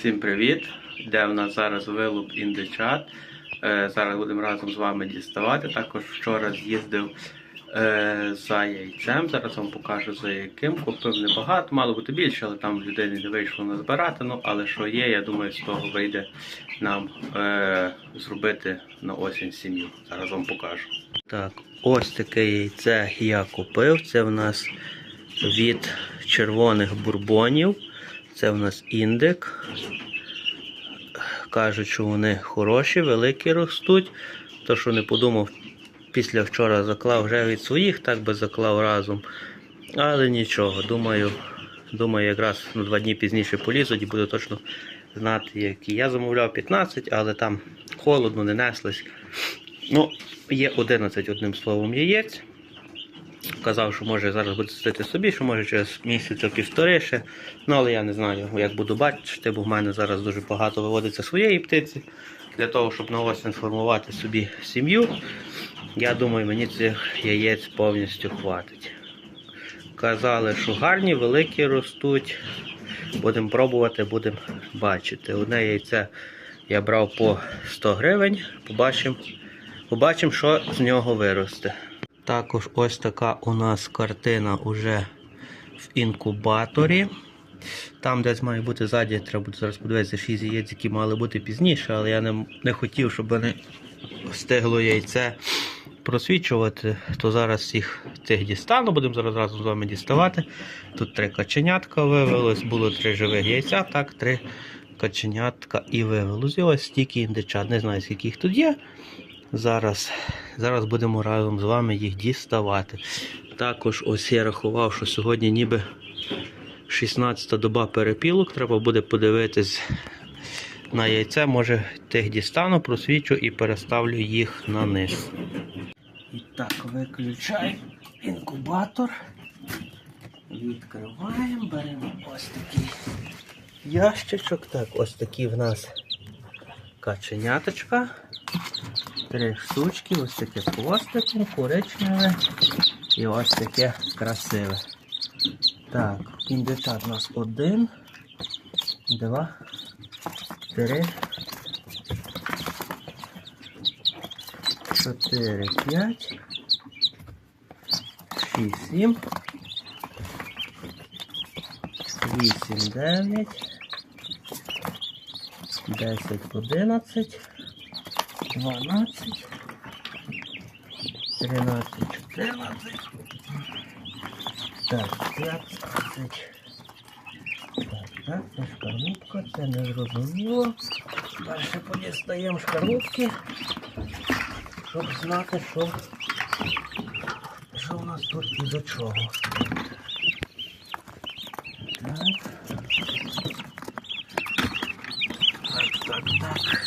Всім привіт! Йде в нас зараз вилуп індичат. Е, Зараз будемо разом з вами діставати. Також вчора з'їздив е, за яйцем. Зараз вам покажу за яким. Купив небагато, мало бути більше, але там людини не вийшло назбирати. Ну, але що є, я думаю, з того вийде нам е, зробити на осінь сім'ю. Зараз вам покажу. Так, ось таке яйце я купив. Це в нас від червоних бурбонів. Це в нас індик. Кажуть, що вони хороші, великі ростуть. То, що не подумав, після вчора заклав вже від своїх, так би заклав разом. Але нічого, думаю, думаю, якраз ну, два дні пізніше полізуть і буду точно знати, які. Я замовляв 15, але там холодно, не неслись. Ну, є 11 одним словом яєць. Казав, що може зараз буде сидіти собі, що може через місяць півтори ще. Ну, але я не знаю, як буду бачити, бо в мене зараз дуже багато виводиться своєї птиці. Для того, щоб на осінь сформувати собі сім'ю. Я думаю, мені цих яєць повністю хватить. Казали, що гарні, великі ростуть. Будемо пробувати, будемо бачити. Одне яйце я брав по 100 гривень. Побачимо, побачимо, що з нього виросте. Також ось така у нас картина уже в інкубаторі. Там десь має бути ззаді, треба буде зараз подивитися 6 яєць, які мали бути пізніше, але я не, не хотів, щоб вони встигло яйце просвічувати, то зараз їх цих дістану, будемо зараз разом з вами діставати. Тут три каченятка вивелось, було три живих яйця, так, три каченятка і вивелось. І ось стільки індичат. Не знаю, скільки їх тут є. Зараз, зараз будемо разом з вами їх діставати. Також ось я рахував, що сьогодні ніби 16 доба перепілок. Треба буде подивитись на яйце. Може тих дістану, просвічу і переставлю їх на низ. І так, виключаємо інкубатор. Відкриваємо, беремо ось такий ящичок. Так, ось такі в нас каченяточка. Три штучки, ось таке пластиком, коричневе і ось таке красиве. Так, індичат у нас один, два, три, чотири, п'ять, шість, сім, вісім, дев'ять, десять, одинадцять. 12, 13, 14, так, 15. Так, так, це шкарлупка, це не зрозуміло. Далі подістаємо шкарлупки, щоб знати, що, що у нас тут і до чого. Так, так, так. Так,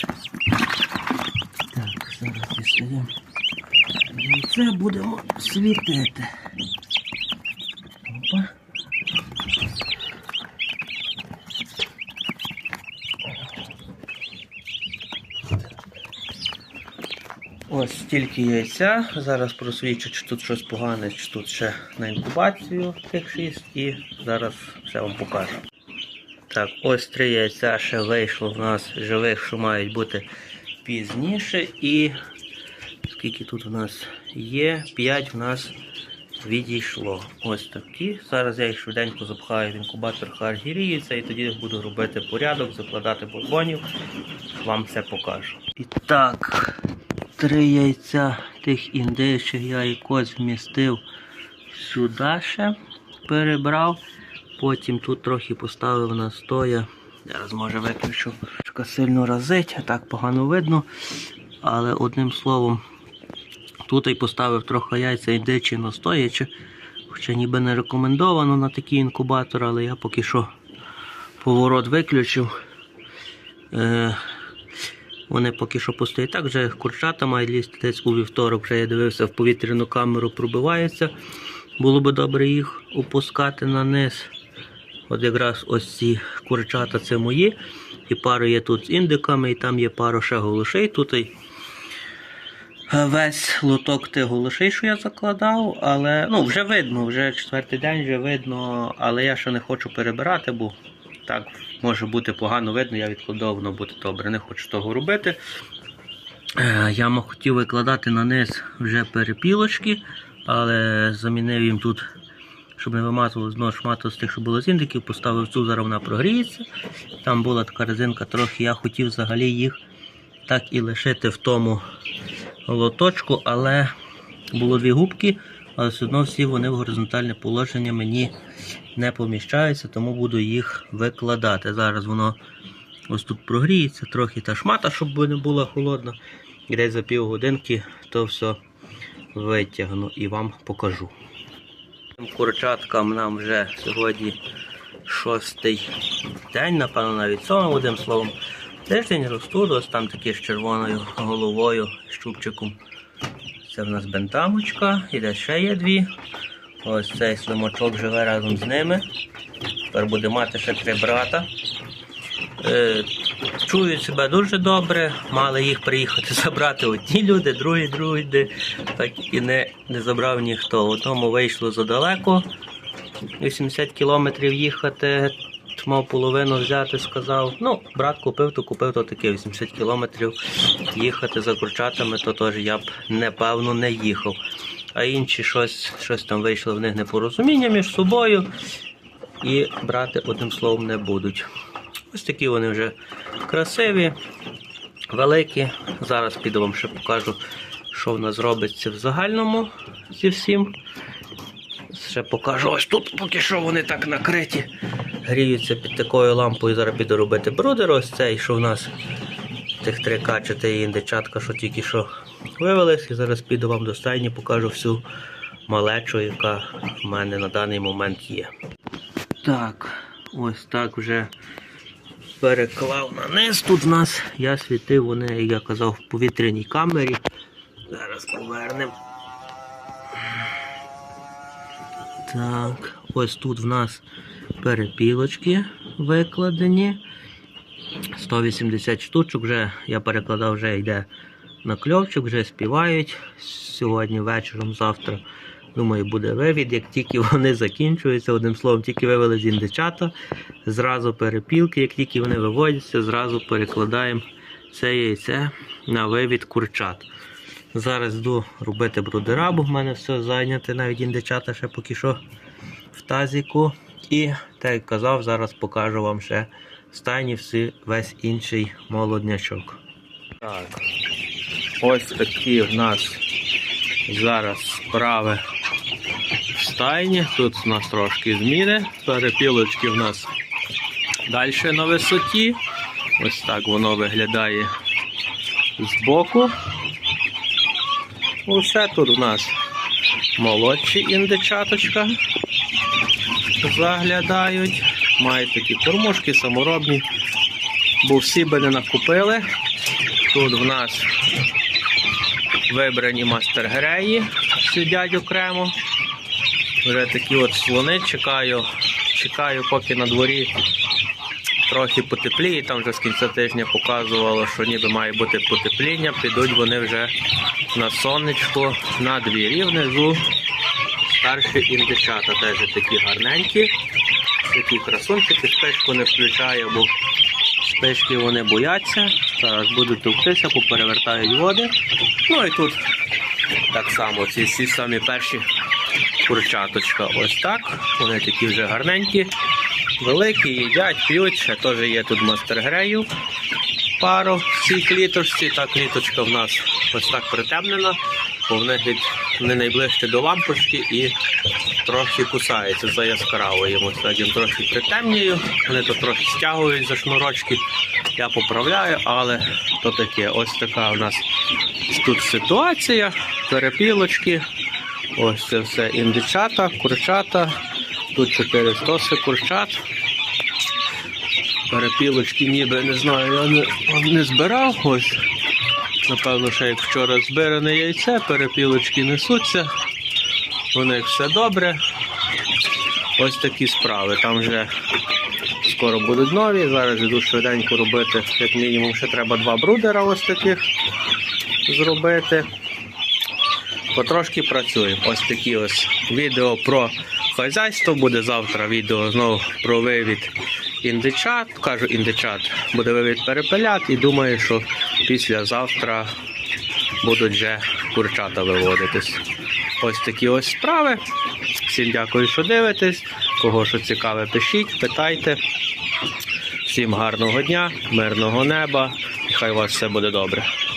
дістаємо. І це будемо світити. Опа. Ось стільки яйця. Зараз просвічу, чи тут щось погане, чи тут ще на інкубацію тих шість і зараз все вам покажу. Так, ось три яйця ще вийшло в нас живих, що мають бути пізніше. І скільки тут у нас є? 5 в нас відійшло. Ось такі. Зараз я їх швиденько запхаю в інкубатор, хай гріється, і тоді буду робити порядок, закладати бурбонів. Вам все покажу. І так, три яйця тих індичих я якось вмістив сюди ще перебрав. Потім тут трохи поставив на стоя. Зараз може виключу. Трошки сильно разить, а так погано видно. Але одним словом, тут і поставив трохи яйця індичі настоячи. Хоча ніби не рекомендовано на такий інкубатор, але я поки що поворот виключив. Е, вони поки що постоять. Так вже курчата мають лізти десь у вівторок, вже я дивився в повітряну камеру, пробивається. Було би добре їх опускати на низ. От якраз ось ці курчата це мої. І пару є тут з індиками, і там є пару ще голошей. Тут і весь лоток тих голошей, що я закладав, але ну, вже видно, вже четвертий день вже видно, але я ще не хочу перебирати, бо так може бути погано видно, я відкладав, воно буде добре. Не хочу того робити. Е, Я м- хотів викладати на низ вже перепілочки, але замінив їм тут, щоб не вимазували знову шмату з тих, що було з індиків, поставив цю, зараз вона прогріється. Там була така резинка трохи, я хотів взагалі їх так і лишити в тому лоточку, але було дві губки, але все одно всі вони в горизонтальне положення мені не поміщаються, тому буду їх викладати. Зараз воно ось тут прогріється, трохи та шмата, щоб не була холодна. І десь за півгодинки то все витягну і вам покажу. Курчаткам нам вже сьогодні шостий день, напевно, навіть сьомий, одним словом. Тиждень ростуть, ось там такі з червоною головою, з чубчиком. Це в нас бентамочка, і де ще є дві. Ось цей слимачок живе разом з ними. Тепер буде мати ще три брата. Е, чують себе дуже добре. Мали їх приїхати забрати одні люди, другі, другі, так і не, не забрав ніхто. Одному вийшло задалеко. 80 кілометрів їхати, мав половину взяти, сказав. Ну, брат купив, то купив, то таке 80 кілометрів їхати за курчатами, то теж я б напевно не їхав. А інші щось, щось там вийшло в них непорозуміння між собою. І брати одним словом не будуть. Ось такі вони вже красиві, великі. Зараз піду вам ще покажу, що в нас робиться в загальному зі всім. Ще покажу, ось тут поки що вони так накриті. Гріються під такою лампою. Зараз піду робити брудер. Ось цей, що в нас тих три качати і індичатка, що тільки що вивелись. І зараз піду вам до стайні, покажу всю малечу, яка в мене на даний момент є. Так, ось так вже переклав на низ. Тут в нас я світив, вони, як я казав, в повітряній камері. Зараз повернемо. Так, ось тут в нас перепілочки викладені. 180 штучок вже я перекладав, вже йде на кльовчик, вже співають. Сьогодні вечором, завтра, думаю, буде вивід. Як тільки вони закінчуються, одним словом, тільки вивели з індичата, зразу перепілки, як тільки вони виводяться, зразу перекладаємо це яйце на вивід курчат. Зараз йду робити брудера, бо в мене все зайняте, навіть індичата ще поки що в тазіку. І, так як казав, зараз покажу вам ще стайні всі, весь інший молоднячок. Так, ось такі в нас зараз справи в стайні. Тут у нас трошки зміни. Перепілочки в нас далі на висоті. Ось так воно виглядає збоку. Усе тут у нас молодші індичаточка заглядають. Мають такі кормушки саморобні, бо всі би не накупили. Тут в нас вибрані мастер-греї, сидять окремо. Вже такі от слони чекаю. Чекаю, поки на дворі трохи потепліє. Там вже з кінця тижня показувало, що ніби має бути потепління. Підуть вони вже на сонечко на двірі внизу. Старші індичата теж такі гарненькі. Такі красунчики, спишку не включаю, бо спишки вони бояться. Зараз будуть товктися, поперевертають води. Ну і тут так само ці всі самі перші курчаточка. Ось так. Вони такі вже гарненькі, великі, їдять, п'ють. Ще теж є тут мастер-грею. Пару в цій кліточці. Та кліточка в нас ось так притемнена, бо в них від вони найближче до лампочки і трохи кусаються за яскраво. Їм ось так їм трохи притемнюю. Вони тут трохи стягують за шнурочки. Я поправляю, але то таке. Ось така у нас тут ситуація. Перепілочки. Ось це все індичата, курчата. Тут 4 стоси курчат. Перепілочки ніби не знаю, я не, не збирав. Ось. Напевно, ще як вчора збиране яйце, перепілочки несуться. У них все добре. Ось такі справи. Там вже скоро будуть нові. Зараз іду швиденько робити, як мінімум, ще треба два брудера ось таких зробити. Потрошки працюємо. Ось такі ось відео про хазяйство. Буде завтра відео знову про вивід індичат, кажу індичат, буде вивід перепелят і думаю, що післязавтра будуть вже курчата виводитись. Ось такі ось справи. Всім дякую, що дивитесь. Кого що цікаве, пишіть, питайте. Всім гарного дня, мирного неба. і Хай у вас все буде добре.